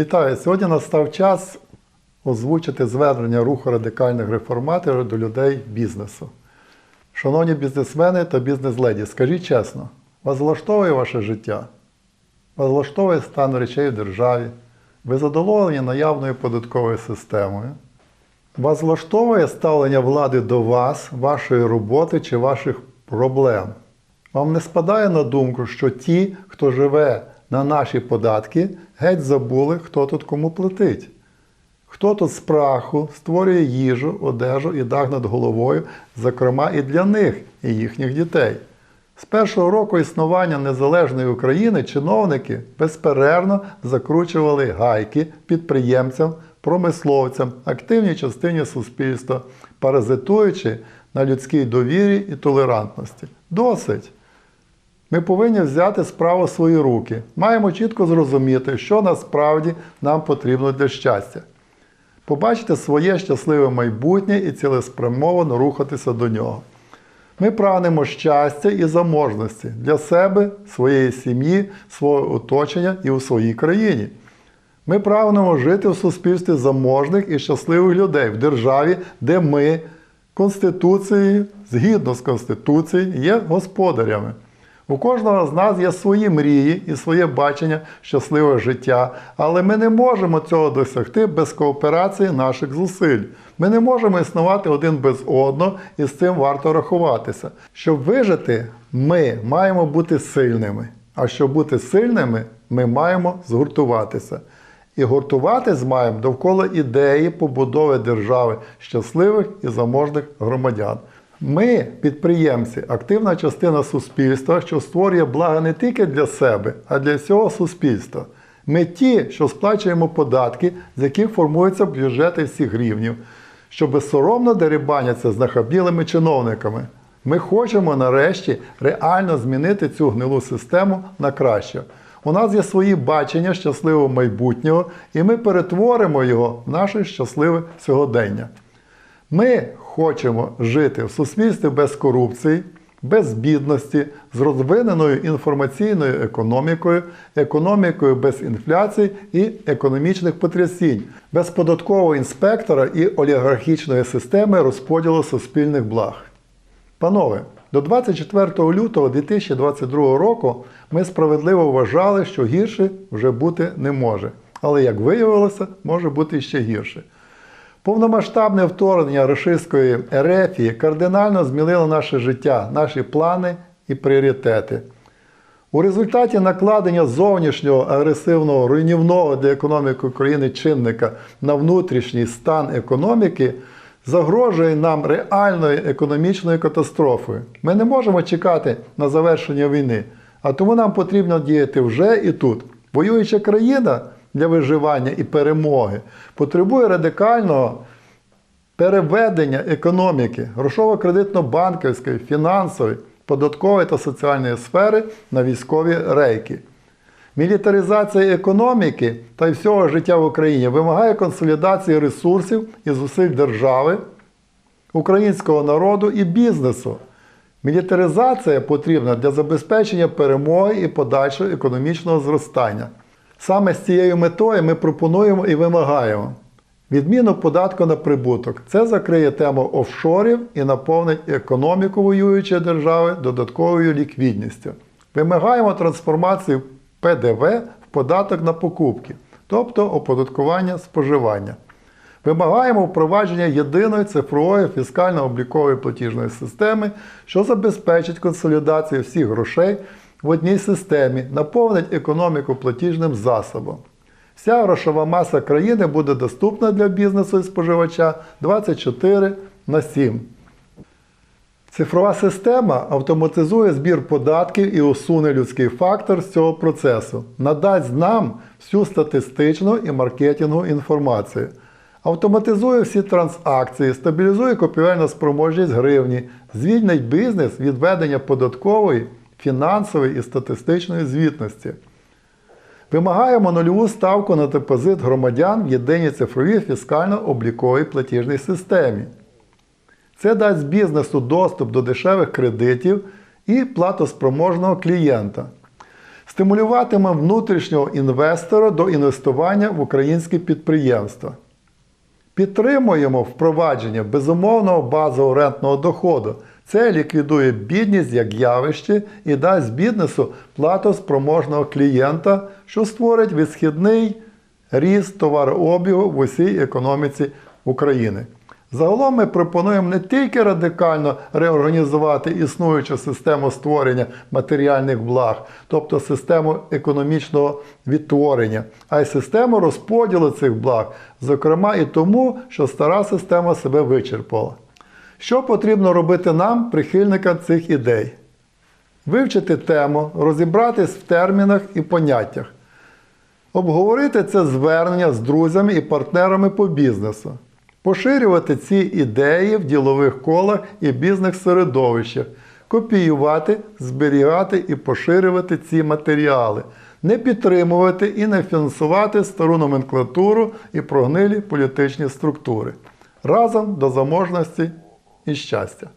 Вітаю! Сьогодні настав час озвучити звернення руху радикальних реформаторів до людей бізнесу. Шановні бізнесмени та бізнес-леді, скажіть чесно, вас влаштовує ваше життя? Вас влаштовує стан речей в державі? Ви задоволені наявною податковою системою? Вас влаштовує ставлення влади до вас, вашої роботи чи ваших проблем? Вам не спадає на думку, що ті, хто живе на наші податки, геть забули, хто тут кому платить? Хто тут з праху створює їжу, одежу і дах над головою, зокрема і для них, і їхніх дітей? З першого року існування незалежної України чиновники безперервно закручували гайки підприємцям, промисловцям, активній частині суспільства, паразитуючи на людській довірі і толерантності. Досить. Ми повинні взяти справу в свої руки. Маємо чітко зрозуміти, що насправді нам потрібно для щастя. Побачити своє щасливе майбутнє і цілеспрямовано рухатися до нього. Ми прагнемо щастя і заможності для себе, своєї сім'ї, свого оточення і у своїй країні. Ми прагнемо жити в суспільстві заможних і щасливих людей в державі, де ми Конституцією, згідно з Конституцією, є господарями. У кожного з нас є свої мрії і своє бачення щасливого життя, але ми не можемо цього досягти без кооперації наших зусиль. Ми не можемо існувати один без одного, і з цим варто рахуватися. Щоб вижити, ми маємо бути сильними. А щоб бути сильними, ми маємо згуртуватися. І гуртуватись маємо довкола ідеї побудови держави щасливих і заможних громадян. Ми, підприємці, активна частина суспільства, що створює блага не тільки для себе, а для всього суспільства. Ми ті, що сплачуємо податки, з яких формуються бюджети всіх рівнів, що безсоромно дерибаняться з нахабілими чиновниками. Ми хочемо нарешті реально змінити цю гнилу систему на краще. У нас є свої бачення щасливого майбутнього, і ми перетворимо його в наше щасливе сьогодення. Ми хочемо жити в суспільстві без корупції, без бідності, з розвиненою інформаційною економікою, економікою без інфляції і економічних потрясінь, без податкового інспектора і олігархічної системи розподілу суспільних благ. Панове, до 24 лютого 2022 року ми справедливо вважали, що гірше вже бути не може. Але як виявилося, може бути ще гірше. Повномасштабне вторгнення російської ерефії кардинально змінило наше життя, наші плани і пріоритети. У результаті накладення зовнішнього агресивного руйнівного для економіки України чинника на внутрішній стан економіки загрожує нам реальною економічною катастрофою. Ми не можемо чекати на завершення війни, а тому нам потрібно діяти вже і тут. Воююча країна для виживання і перемоги потребує радикального переведення економіки грошово-кредитно-банківської, фінансової, податкової та соціальної сфери на військові рейки. Мілітаризація економіки та й всього життя в Україні вимагає консолідації ресурсів і зусиль держави, українського народу і бізнесу. Мілітаризація потрібна для забезпечення перемоги і подальшого економічного зростання. Саме з цією метою ми пропонуємо і вимагаємо відміну податку на прибуток. Це закриє тему офшорів і наповнить економіку воюючої держави додатковою ліквідністю. Вимагаємо трансформацію ПДВ в податок на покупки, тобто оподаткування споживання. Вимагаємо впровадження єдиної цифрової фіскально-облікової платіжної системи, що забезпечить консолідацію всіх грошей в одній системі, наповнить економіку платіжним засобом. Вся грошова маса країни буде доступна для бізнесу і споживача 24 на 7. Цифрова система автоматизує збір податків і усуне людський фактор з цього процесу, надасть нам всю статистичну і маркетингову інформацію, автоматизує всі транзакції, стабілізує купівельну спроможність гривні, звільнить бізнес від ведення податкової, фінансової і статистичної звітності. Вимагаємо нульову ставку на депозит громадян в єдиній цифровій фіскально-обліковій платіжній системі. Це дасть бізнесу доступ до дешевих кредитів і платоспроможного клієнта. Стимулюватиме внутрішнього інвестора до інвестування в українські підприємства. Підтримуємо впровадження безумовного базового рентного доходу. Це ліквідує бідність як явище і дасть бізнесу платоспроможного клієнта, що створить відсхідний ріст товарообігу в усій економіці України. Загалом ми пропонуємо не тільки радикально реорганізувати існуючу систему створення матеріальних благ, тобто систему економічного відтворення, а й систему розподілу цих благ, зокрема і тому, що стара система себе вичерпала. Що потрібно робити нам, прихильникам цих ідей? Вивчити тему, розібратись в термінах і поняттях, обговорити це звернення з друзями і партнерами по бізнесу, поширювати ці ідеї в ділових колах і бізнес-середовищах, копіювати, зберігати і поширювати ці матеріали, не підтримувати і не фінансувати стару номенклатуру і прогнилі політичні структури. Разом до заможності і щастя.